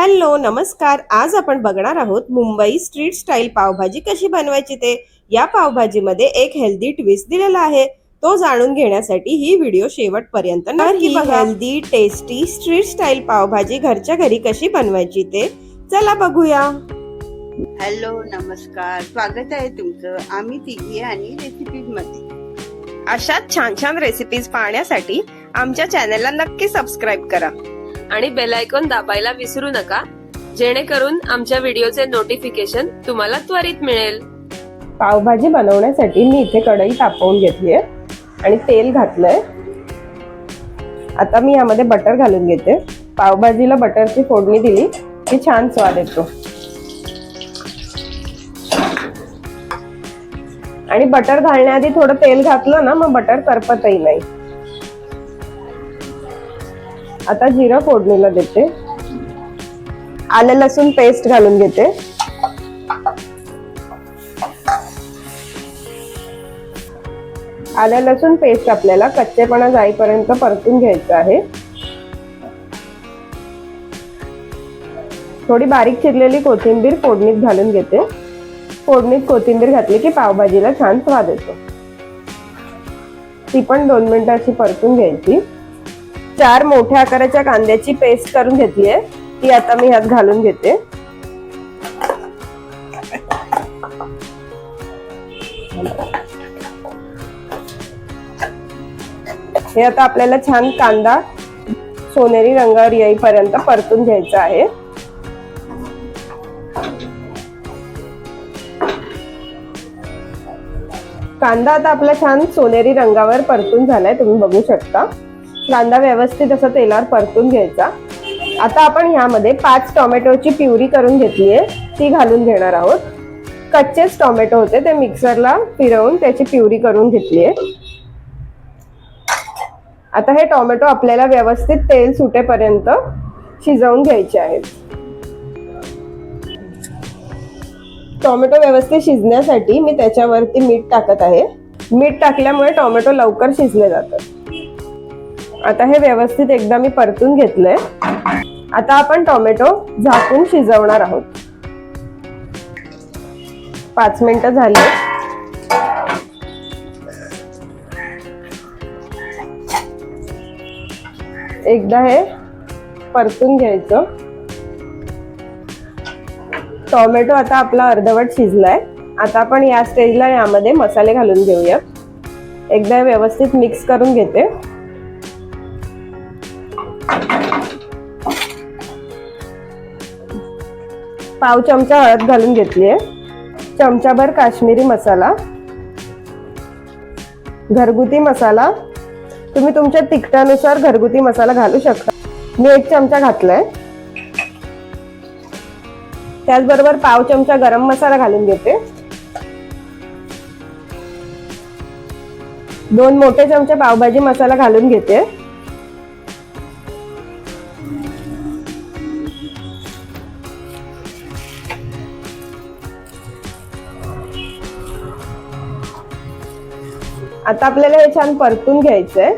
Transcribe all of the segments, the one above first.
Hello नमस्कार. आज आपण बघणार आहोत मुंबई स्ट्रीट स्टाईल पावभाजी कशी बनवायची ते. या पावभाजीमध्ये एक हेल्दी ट्विस्ट दिलेला आहे. तो जाणून घेण्यासाठी ही व्हिडिओ शेवटपर्यंत नक्की बघा. Healthy tasty street style pav bhaji घरच्या घरी कशी बनवायची ते. चला बघूया. हॅलो नमस्कार. स्वागत आहे तुमचं. आम्ही तिघी आणि रेसिपीजमध्ये. अशाच छान छान रेसिपीज पाहण्यासाठी आमच्या चॅनलला नक्की सबस्क्राईब करा. आणि बेल आयकॉन दाबायला विसरू नका जेणेकरून आमच्या व्हिडिओचे नोटिफिकेशन तुम्हाला त्वरित मिळेल. पावभाजी बनवण्यासाठी मी इथे कढई तापवून घेतली आहे आणि तेल घातलंय. आता मी यामध्ये बटर घालून घेते. पावभाजीला बटरची फोडणी दिली की छान स्वाद येतो. आणि बटर घालण्याआधी थोडं तेल घातलं ना मग बटर करपतही नाही. आता जिरं फोडणीला देते. आलं लसूण पेस्ट घालून घेते. आलं लसूण पेस्ट आपल्याला कच्चेपणा जाईपर्यंत परतून घ्यायचं आहे. थोडी बारीक चिरलेली कोथिंबीर फोडणीत घालून घेते. फोडणीत कोथिंबीर घातली की पावभाजीला छान स्वाद येतो. ती पण दोन मिनिटं अशी परतून घ्यायची. चार मोठ्या आकाराच्या कांद्याची पेस्ट करून घेतली आहे. ती आता मी ह्यात घालून घेते. हे आता आपल्याला छान कांदा सोनेरी रंगावर येईपर्यंत परतून घ्यायचा आहे. कांदा आता आपला छान सोनेरी रंगावर परतून झालाय तुम्ही बघू शकता. कांदा व्यवस्थित असं तेलावर परतून घ्यायचा. आता आपण ह्यामध्ये पाच टोमॅटोची प्युरी करून घेतली आहे ती घालून घेणार आहोत. कच्चेच टोमॅटो होते ते मिक्सरला फिरवून त्याची प्युरी करून घेतली आहे. आता हे टोमॅटो आपल्याला व्यवस्थित तेल सुटेपर्यंत शिजवून घ्यायचे आहेत. टोमॅटो व्यवस्थित शिजण्यासाठी मी त्याच्यावरती मीठ टाकत आहे. मीठ टाकल्यामुळे टोमॅटो लवकर शिजले जातात. आता हे व्यवस्थित एकदा मी परतून घेतलंय. आता आपण टोमॅटो झाकून शिजवणार आहोत. पाच मिनिटं झाली. एकदा हे परतून घ्यायचं. टोमॅटो आता आपला अर्धवट शिजलाय. आता आपण या स्टेजला यामध्ये मसाले घालून घेऊया. एकदा व्यवस्थित मिक्स करून घेते. पाव चमचा हळद घालून घेतली आहे चमचाभर काश्मीरी मसाला. घरगुती मसाला. तुम्ही तुमच्या तिखटानुसार घरगुती मसाला घालू शकता. मी एक चमचा घातलाय. त्याचबरोबर पाव चमचा गरम मसाला घालून घेते. दोन मोठे चमचे पावभाजी मसाला घालून घेते. आता आपल्याला हे छान परतून घ्यायचंय.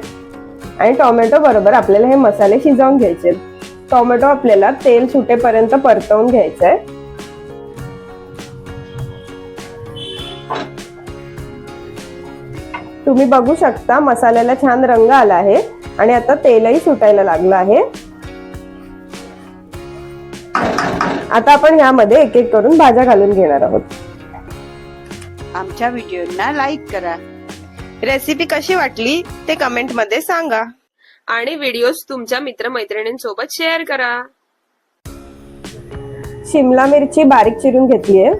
आणि टोमॅटो बरोबर आपल्याला हे मसाले शिजवून घ्यायचे. टोमॅटो आपल्याला तेल सुटेपर्यंत परतवून घ्यायचंय. तुम्ही बघू शकता मसाल्याला छान रंग आला आहे. आणि आता तेलही सुटायला लागलं आहे. आता आपण ह्यामध्ये एक एक करून भाज्या घालून घेणार आहोत. आमच्या व्हिडिओना लाईक करा. रेसिपी कशी वाटली ते कमेंटमध्ये सांगा. आणि व्हिडिओज तुमच्या मित्रमैत्रिणींसोबत शेअर करा. शिमला मिरची बारीक चिरून घेतली आहे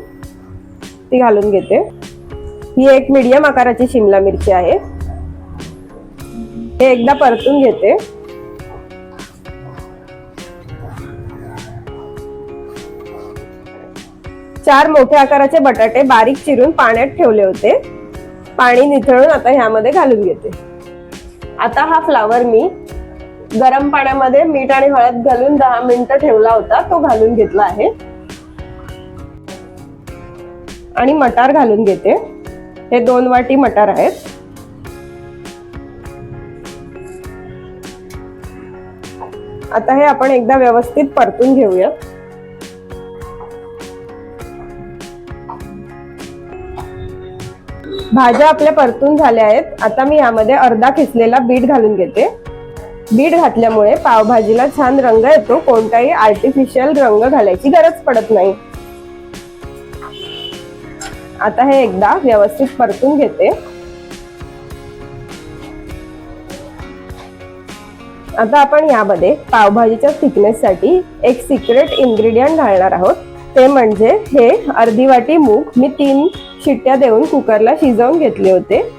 ती घालून घेते. ही एक मीडियम आकाराची शिमला मिरची आहे. हे एकदा परतून घेते. चार मोठ्या आकाराचे बटाटे बारीक चिरून पाण्यात ठेवले होते. पाणी निथळून आता ह्यामध्ये घालून घेते. आता हा फ्लावर मी गरम पाण्यामध्ये मीठ आणि हळद घालून दहा मिनिटं ठेवला होता तो घालून घेतला आहे. आणि मटार घालून घेते. हे दोन वाटी मटार आहेत. आता हे आपण एकदा व्यवस्थित परतून घेऊया. भाज्या आपल्या परतून झाल्या आहेत. आता मी यामध्ये अर्धा खिसलेला बीट घालून घेते. बीट घातल्यामुळे पावभाजीला छान रंग येतो. कोणताही आर्टिफिशियल रंग घालायची गरज पडत नाही. आता हे एकदा व्यवस्थित परतून घेते. आता आपण यामध्ये पावभाजीच्या थिकनेससाठी एक सिक्रेट इन्ग्रेडियंट घालणार आहोत. ते म्हणजे हे अर्धी वाटी मूग. मी तीन शिट्ट्या देऊन कुकरला शिजवून घेतले होते.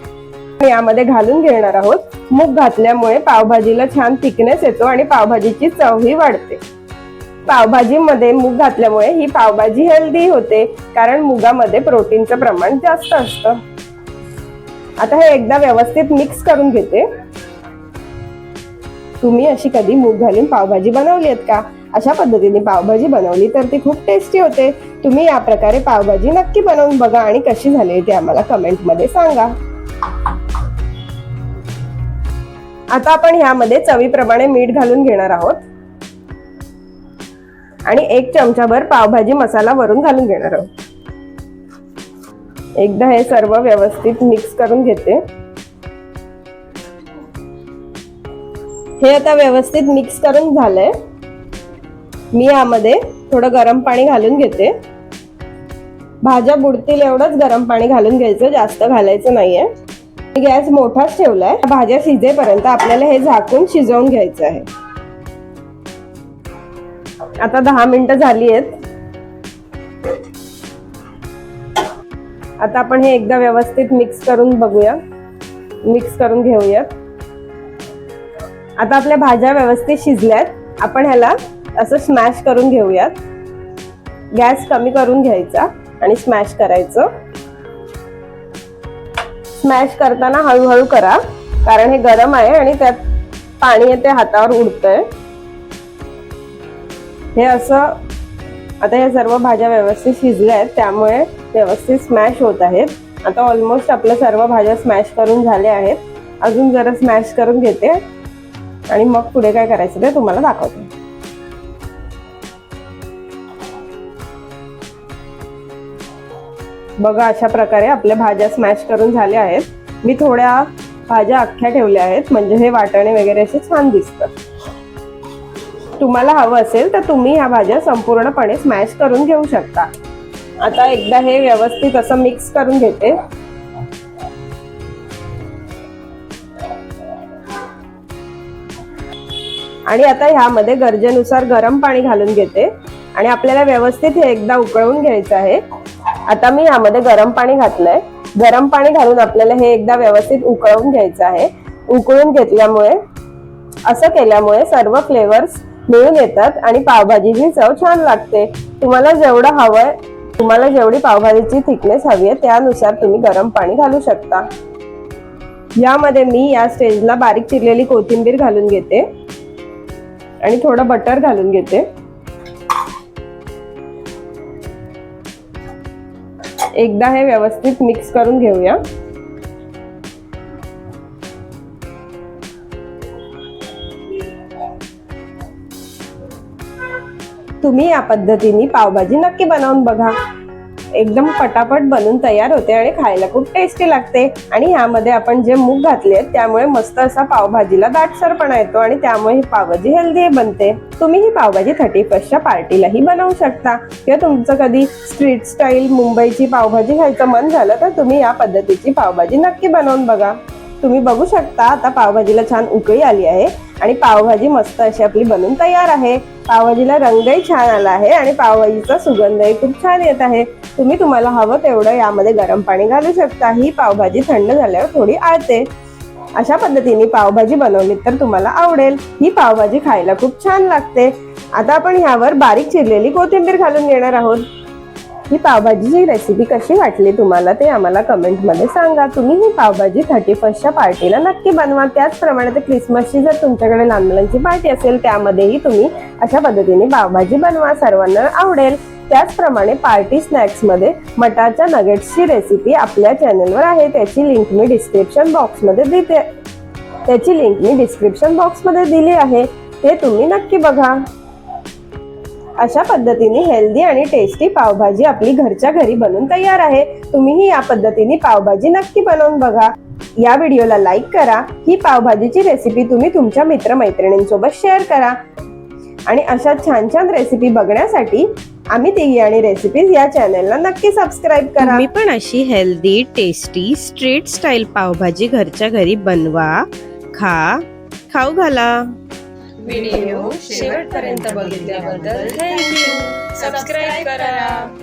यामध्ये घालून घेणार आहोत. मूग घातल्यामुळे पावभाजीला छान थिकनेस येतो आणि पावभाजीची चवही वाढते. पावभाजीमध्ये मूग घातल्यामुळे ही पावभाजी हेल्दी होते कारण मुगामध्ये प्रोटीनचं प्रमाण जास्त असतं. आता हे एकदा व्यवस्थित मिक्स करून घेते. तुम्ही अशी कधी मूग घालून पावभाजी बनवली आहेत का? अशा पद्धतीने पावभाजी बनवली तर ती खूप टेस्टी होते. तुम्ही या प्रकारे पावभाजी नक्की बनवून बघा आणि कशी झाली ते आम्हाला कमेंटमध्ये सांगा. आता आपण ह्यामध्ये चवीप्रमाणे मीठ घालून घेणार आहोत. आणि एक चमचाभर पावभाजी मसाला वरून घालून घेणार आहोत. एकदा हे सर्व व्यवस्थित मिक्स करून घेते. हे आता व्यवस्थित मिक्स करून झालंय. मी यामध्ये थोडं गरम पाणी घालून घेते. भाज्या बुडतील एवढंच गरम पाणी घालून घ्यायचं जास्त घालायचं नाहीये. गॅस मोठाच ठेवलाय. भाज्या शिजेपर्यंत आपल्याला हे झाकून शिजवून घ्यायचं आहे. आता दहा मिनिटं झाली आहेत. आता आपण हे एकदा व्यवस्थित मिक्स करून बघूया. मिक्स करून घेऊयात. आता आपल्या भाज्या व्यवस्थित शिजल्यात. आपण ह्याला असं स्मॅश करून घेऊयात. गॅस कमी करून घ्यायचा आणि स्मॅश करायचं. स्मॅश करताना हळूहळू करा कारण हे गरम आहे आणि त्यात पाणी येते हातावर उडतंय. हे असं आता या सर्व भाज्या व्यवस्थित शिजल्या आहेत त्यामुळे व्यवस्थित स्मॅश होत आहेत. आता ऑलमोस्ट आपल्या सर्व भाज्या स्मॅश करून झाल्या आहेत. अजून जरा स्मॅश करून घेते. आणि मग पुढे काय करायचं ते तुम्हाला दाखवते. बघा अशा प्रकारे आपल्या भाज्या स्मॅश करून झाल्या आहेत. मी थोड्या भाज्या अख्ख्या ठेवल्या आहेत म्हणजे हे वाटणे वगैरे असे छान दिसतात. तुम्हाला हवं असेल तर तुम्ही ह्या भाज्या संपूर्णपणे स्मॅश करून घेऊ शकता. आता एकदा हे व्यवस्थित असं मिक्स करून घेते. आणि आता ह्यामध्ये गरजेनुसार गरम पाणी घालून घेते. आणि आपल्याला व्यवस्थित हे एकदा उकळवून घ्यायचं आहे. आता मी यामध्ये गरम पाणी घातलंय. गरम पाणी घालून आपल्याला हे एकदा व्यवस्थित उकळवून घ्यायचं आहे. उकळून घेतल्यामुळे असं केल्यामुळे सर्व फ्लेवर्स मिळून येतात आणि पावभाजीची चव छान लागते. तुम्हाला जेवढं हवंय तुम्हाला जेवढी पावभाजीची थिकनेस हवी आहे त्यानुसार तुम्ही गरम पाणी घालू शकता. यामध्ये मी या स्टेजला बारीक चिरलेली कोथिंबीर घालून घेते. आणि थोडं बटर घालून घेते. एकदा हे व्यवस्थित मिक्स करून घेऊया. तुम्ही या पद्धतीने पावभाजी नक्की बनवून बघा. एकदम पटापट बनून तयार होते आणि खायला खूप टेस्टी लागते. आणि ह्यामध्ये आपण जे मूग घातले त्यामुळे मस्त असा पावभाजीला दाटसरपणा येतो आणि त्यामुळे ही पावभाजी हेल्दी बनते. तुम्ही ही पावभाजी थर्टी फर्स्टच्या पार्टीलाही बनवू शकता. किंवा तुमचं कधी स्ट्रीट स्टाईल मुंबईची पावभाजी खायचं मन झालं तर तुम्ही या पद्धतीची पावभाजी नक्की बनवून बघा. तुम्ही बघू शकता आता पावभाजीला छान उकळी आली आहे आणि पावभाजी मस्त अशी आपली बनून तयार आहे. पावभाजीला रंगही छान आला आहे आणि पावभाजीचा सुगंधही खूप छान येत आहे. तुम्ही तुम्हाला हवं तेवढं यामध्ये गरम पाणी घालू शकता. ही पावभाजी थंड झाल्यावर थोडी आळते. अशा पद्धतीने पावभाजी बनवली तर तुम्हाला आवडेल. ही पावभाजी खायला खूप छान लागते. आता आपण ह्यावर बारीक चिरलेली कोथिंबीर घालून घेणार आहोत. ही पावभाजीची रेसिपी कशी वाटली तुम्हाला ते आम्हाला कमेंटमध्ये सांगा. तुम्ही ही पावभाजी थर्टी फर्स्टच्या पार्टीला नक्की बनवा. त्याचप्रमाणे ते क्रिसमसची जर तुमच्याकडे लहान मुलांची पार्टी असेल त्यामध्येही तुम्ही अशा पद्धतीने पावभाजी बनवा. सर्वांना आवडेल. त्याचप्रमाणे पार्टी स्नॅक्समध्ये मटाच्या नगेट्सची रेसिपी आपल्या चॅनलवर आहे. त्याची लिंक मी डिस्क्रिप्शन बॉक्समध्ये देते. त्याची लिंक मी डिस्क्रिप्शन बॉक्समध्ये दिली आहे. हे तुम्ही नक्की बघा. अशा पद्धतीने हेल्दी आणि टेस्टी पावभाजी आपली घरच्या घरी बनून तयार आहे. तुम्हीही या पद्धतीने पावभाजी नक्की बनवून बघा. या व्हिडिओला लाईक करा. ही पावभाजीची रेसिपी तुम्ही तुमच्या मित्रमैत्रिणींसोबत शेअर करा. आणि अशा छान छान रेसिपी बघण्यासाठी आम्ही तिघी आणि रेसिपीज या चॅनलला नक्की सबस्क्राईब करा. तुम्ही पण अशी healthy tasty street style pav bhaji घरच्या घरी बनवा खा खाऊ घाला. व्हिडिओ शेवटपर्यंत बघितल्याबद्दल थँक्यू सबस्क्राईब करा.